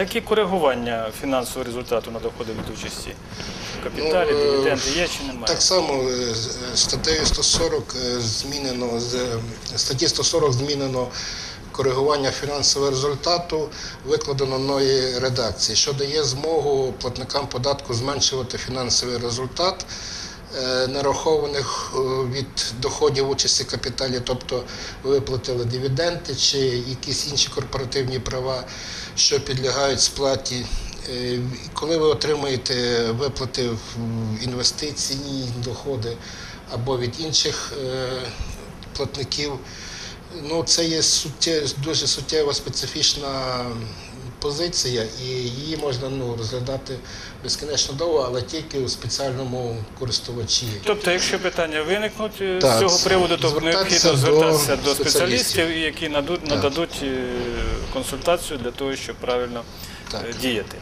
Які коригування фінансового результату на доходи від участі? Капіталі, Ну, е, дивіденди є чи немає? Так само е, статтею 140 е, змінено статті 140 змінено коригування фінансового результату, викладено нової редакції, що дає змогу платникам податку зменшувати фінансовий результат. Е, Нарахованих е, від доходів участі капіталі, тобто виплатили дивіденди чи якісь інші корпоративні права, що підлягають сплаті. Е, Коли ви отримуєте виплати в інвестиційні доходи або від інших платників, ну це є суттє, дуже суттєва специфічна позиція, і її можна ну, розглядати безкінечно довго, але тільки у спеціальному користувачі. Тобто, якщо питання виникнуть е, з цього приводу, то необхідно звертатися до спеціалістів. спеціалістів, які надуть- нададуть е, консультацію для того, щоб правильно Так. е, діяти.